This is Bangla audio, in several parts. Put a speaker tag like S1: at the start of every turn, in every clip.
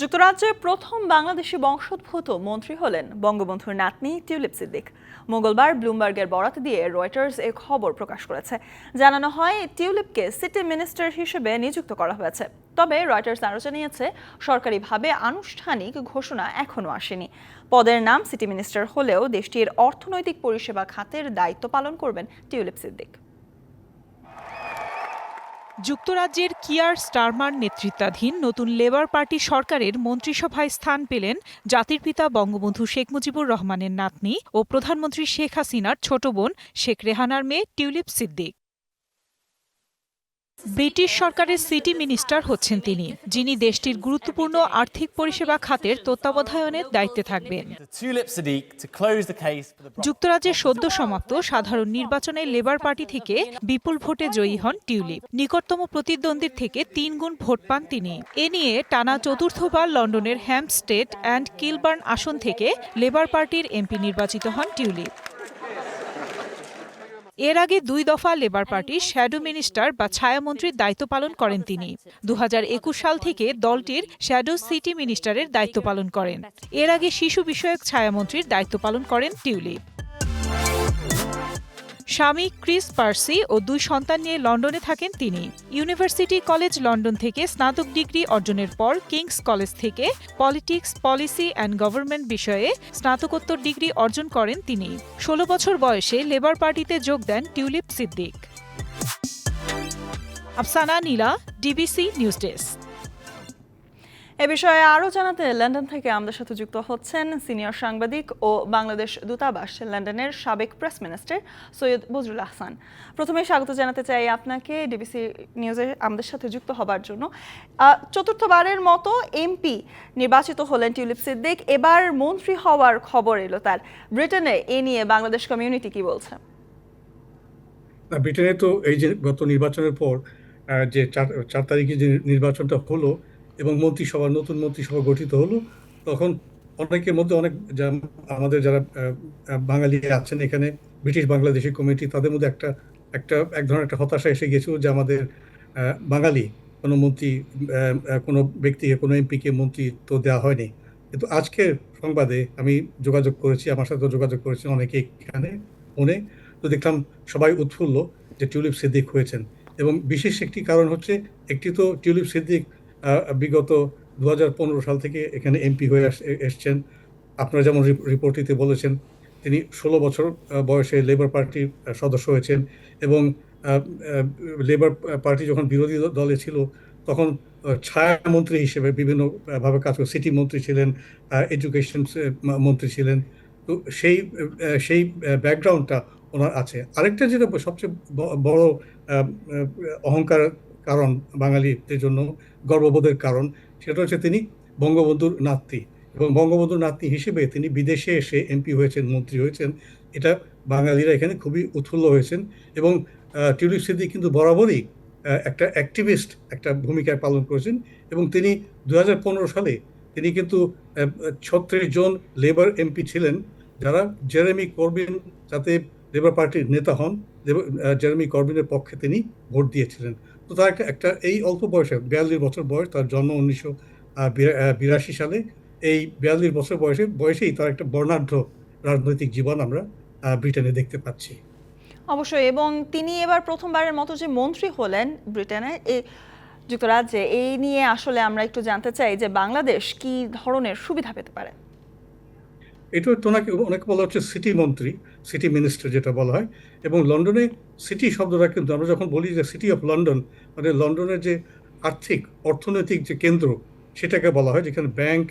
S1: যুক্তরাজ্যের প্রথম বাংলাদেশি বংশোদ্ভূত মন্ত্রী হলেন বঙ্গবন্ধুর নাতনি টিউলিপ সিদ্দিক। মঙ্গলবার ব্লুমবার্গের বরাত দিয়ে রয়টার্স এ খবর প্রকাশ করেছে। জানানো হয়, টিউলিপকে সিটি মিনিস্টার হিসেবে নিযুক্ত করা হয়েছে। তবে রয়টার্স আরও জানিয়েছে, সরকারিভাবে আনুষ্ঠানিক ঘোষণা এখনও আসেনি। পদের নাম সিটি মিনিস্টার হলেও দেশটির অর্থনৈতিক পরিষেবা খাতের দায়িত্ব পালন করবেন টিউলিপ সিদ্দিক।
S2: যুক্তরাজ্যের কিয়ার স্টারমার নেতৃত্বাধীন নতুন লেবার পার্টি সরকারের মন্ত্রিসভায় স্থান পেলেন জাতির পিতা বঙ্গবন্ধু শেখ মুজিবুর রহমানের নাতনি ও প্রধানমন্ত্রী শেখ হাসিনার ছোট বোন শেখ রেহানার মেয়ে টিউলিপ সিদ্দিক। ব্রিটিশ সরকারের সিটি মিনিস্টার হচ্ছেন তিনি যিনি দেশটির গুরুত্বপূর্ণ আর্থিক পরিষেবা খাতের তত্ত্বাবধায়নের দায়িত্বে থাকবেন। যুক্তরাজ্যের সদ্য সমাপ্ত সাধারণ নির্বাচনে লেবার পার্টি থেকে বিপুল ভোটে জয়ী হন টিউলিপ। নিকটতম প্রতিদ্বন্দ্বীর থেকে তিন গুণ ভোট পান তিনি। এ নিয়ে টানা চতুর্থবার লন্ডনের হ্যাম্পস্টেড অ্যান্ড কিলবার্ন আসন থেকে লেবার পার্টির এমপি নির্বাচিত হন টিউলিপ। এর আগে দুই দফা লেবার পার্টির শ্যাডো মিনিস্টার বা ছায়ামন্ত্রীর দায়িত্ব পালন করেন তিনি। দু হাজার একুশ সাল থেকে দলটির শ্যাডো সিটি মিনিস্টারের দায়িত্ব পালন করেন। এর আগে শিশু বিষয়ক ছায়ামন্ত্রীর দায়িত্ব পালন করেন টিউলিপ। স্বামী ক্রিস পার্সি ও দুই সন্তান নিয়ে লন্ডনে থাকেন তিনি। ইউনিভার্সিটি কলেজ লন্ডন থেকে স্নাতক ডিগ্রি অর্জনের পর কিংস কলেজ থেকে পলিটিক্স, পলিসি অ্যান্ড গভর্নমেন্ট বিষয়ে স্নাতকোত্তর ডিগ্রি অর্জন করেন তিনি। ষোলো বছর বয়সে লেবার পার্টিতে যোগ দেন Tulip Siddiq. Afsana Nila, DBC news desk.
S1: এ বিষয়ে আরও জানাতে লন্ডন থেকে আমাদের সাথে যুক্ত হচ্ছেন সিনিয়র সাংবাদিক ও বাংলাদেশ দূতাবাস লন্ডনের সাবেক প্রেস মিনিস্টার সৈয়দ বজরুল আহসান। প্রথমে স্বাগত জানাতে চাই আপনাকে ডিবিসি নিউজে আমাদের সাথে যুক্ত হবার জন্য। চতুর্থবারের মতো এমপি নির্বাচিত হলেন টিউলিপ সিদ্দিক। এবার মন্ত্রী হওয়ার খবর এলো তার। ব্রিটেনে এ নিয়ে বাংলাদেশ কমিউনিটি কি বলছে?
S3: ব্রিটেনে তো এই যে গত নির্বাচনের পর যে চার চার তারিখে যে নির্বাচনটা হলো এবং মন্ত্রিসভা, নতুন মন্ত্রিসভা গঠিত হলো। তখন অনেকের মধ্যে অনেক আমাদের যারা বাঙালি আছেন এখানে, ব্রিটিশ বাংলাদেশি কমিটি, তাদের মধ্যে একটা একটা, এক ধরনের একটা হতাশা এসে গেছিল যে আমাদের বাঙালি কোনো মন্ত্রী কোনো ব্যক্তিকে কোনো এমপিকে মন্ত্রী তো দেওয়া হয়নি। কিন্তু আজকের সংবাদে আমি যোগাযোগ করেছি, আমার সাথে যোগাযোগ করেছি অনেকে এখানে, ফোনে। তো দেখলাম সবাই উৎফুল্ল যে টিউলিপ সিদ্দিক হয়েছেন। এবং বিশেষ একটি কারণ হচ্ছে, একটি তো টিউলিপ সিদ্দিক বিগত দু হাজার পনেরো সাল থেকে এখানে এমপি হয়ে এসছেন। আপনারা যেমন রিপ- রিপোর্টটিতে বলেছেন, তিনি ষোলো বছর বয়সে লেবার পার্টির সদস্য হয়েছেন এবং লেবার পার্টি যখন বিরোধী দলে ছিল, তখন ছায়ামন্ত্রী হিসেবে বিভিন্নভাবে কাজ করে সিটি মন্ত্রী ছিলেন এডুকেশন মন্ত্রী ছিলেন। তো সেই সেই ব্যাকগ্রাউন্ডটা ওনার আছে। আরেকটা যেটা সবচেয়ে বড় অহংকার কারণ বাঙালিদের জন্য গর্ববোধের কারণ, সেটা হচ্ছে তিনি বঙ্গবন্ধুর নাতি এবং বঙ্গবন্ধুর নাতনি হিসেবে তিনি বিদেশে এসে এমপি হয়েছেন, মন্ত্রী হয়েছেন। এটা বাঙালিরা এখানে খুবই উৎফুল্ল হয়েছেন এবং টিউলিপ সিদ্দিক কিন্তু বরাবরই একটা অ্যাক্টিভিস্ট একটা ভূমিকা পালন করেছেন এবং তিনি দু হাজার পনেরো সালে তিনি কিন্তু ছত্রিশ জন লেবার এমপি ছিলেন যারা জেরেমি করবিন যাতে লেবার পার্টির নেতা হন জেরেমি করবিনের পক্ষে তিনি ভোট দিয়েছিলেন। তো তার একটা এই অল্প বয়সে বিয়াল্লিশ বছর বয়স তার জন্ম উনিশশো বিরাশি সালে। এই বিয়াল্লিশ বছর বয়সে বয়সেই তার একটা বর্ণাঢ্য রাজনৈতিক জীবন আমরা ব্রিটেনে দেখতে পাচ্ছি।
S1: অবশ্যই এবং তিনি এবার প্রথমবারের মতো যে মন্ত্রী হলেন ব্রিটেনে এই যুক্তরাজ্যে এই নিয়ে আসলে আমরা একটু জানতে চাই যে বাংলাদেশ কি ধরনের সুবিধা পেতে পারে?
S3: এটা তো ওনাকে অনেকে বলা হচ্ছে সিটি মন্ত্রী সিটি মিনিস্টার যেটা বলা হয় এবং লন্ডনে সিটি শব্দটা কিন্তু আমরা যখন বলি যে সিটি অফ লন্ডন মানে লন্ডনের যে আর্থিক, অর্থনৈতিক যে কেন্দ্র, সেটাকে বলা হয়, যেখানে ব্যাংক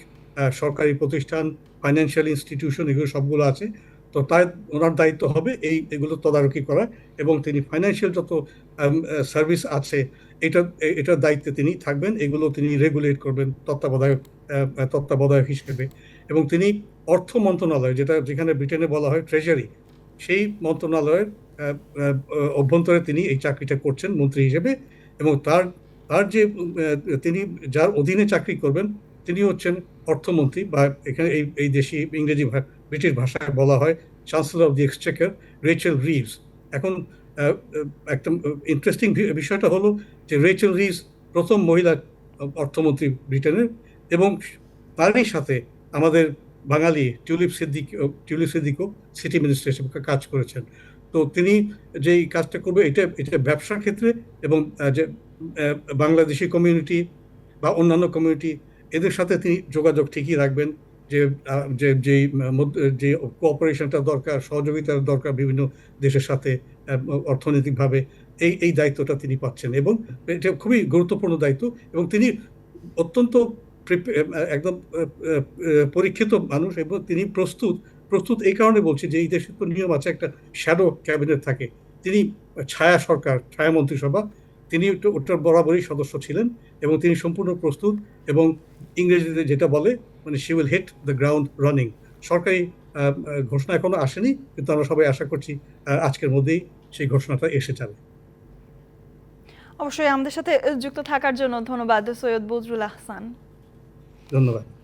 S3: সরকারি প্রতিষ্ঠান ফাইন্যান্সিয়াল ইনস্টিটিউশন এগুলো সবগুলো আছে। তো তাই ওনার দায়িত্ব হবে এই, এগুলো তদারকি করা এবং তিনি ফাইন্যান্সিয়াল যত সার্ভিস আছে, এটা, এটার দায়িত্বে তিনি থাকবেন। এগুলো তিনি রেগুলেট করবেন তত্ত্বাবধায়ক তত্ত্বাবধায়ক হিসেবে। এবং তিনি অর্থ মন্ত্রণালয়, যেটা যেখানে ব্রিটেনে বলা হয় ট্রেজারি সেই মন্ত্রণালয়ের অভ্যন্তরে তিনি এই চাকরিটা করছেন মন্ত্রী হিসেবে এবং তার তার যে তিনি যার অধীনে চাকরি করবেন, তিনি হচ্ছেন অর্থমন্ত্রী বা এখানে এই এই দেশি ইংরেজি ব্রিটিশ ভাষায় বলা হয় chancellor of the exchequer Rachel Reeves এখন একটা ইন্টারেস্টিং বিষয়টা হলো যে রেচেল রিভস প্রথম মহিলা অর্থমন্ত্রী ব্রিটেনের এবং তারই সাথে আমাদের বাঙালি টিউলিপ সিদ্দিক টিউলিপ সিদ্দিকও সিটি মিনিস্টার হিসেবে কাজ করেছেন। তো তিনি যে কাজটা করবে, এটা এটা ব্যবসার ক্ষেত্রে এবং যে বাংলাদেশি কমিউনিটি বা অন্যান্য কমিউনিটি এদের সাথে তিনি যোগাযোগ ঠিকই রাখবেন যে যে, যেই যে কোঅপারেশনটা দরকার, সহযোগিতার দরকার বিভিন্ন দেশের সাথে অর্থনৈতিকভাবে, এই এই দায়িত্বটা তিনি পাচ্ছেন এবং এটা খুবই গুরুত্বপূর্ণ দায়িত্ব এবং তিনি অত্যন্ত একদম পরীক্ষিত মানুষ এবং তিনি প্রস্তুত প্রস্তুত এই কারণে বলছি যে এই দেশের তো নিয়ম আছে, একটা শ্যাডো ক্যাবিনেট থাকে। তিনি ছায়া সরকার, ছায়া মন্ত্রিসভা, তিনি ওটা- ওটার বরাবরই সদস্য ছিলেন এবং তিনি সম্পূর্ণ প্রস্তুত এবং ইংরেজিতে যেটা বলে মানে she will hit the ground running সরকারি ঘোষণা এখনও আসেনি, কিন্তু আমরা সবাই আশা করছি আজকের মধ্যেই সেই ঘোষণাটা এসে যাবে।
S1: অবশ্যই আমাদের সাথে যুক্ত থাকার জন্য ধন্যবাদ, সৈয়দ বজরুল আহসান।
S3: どん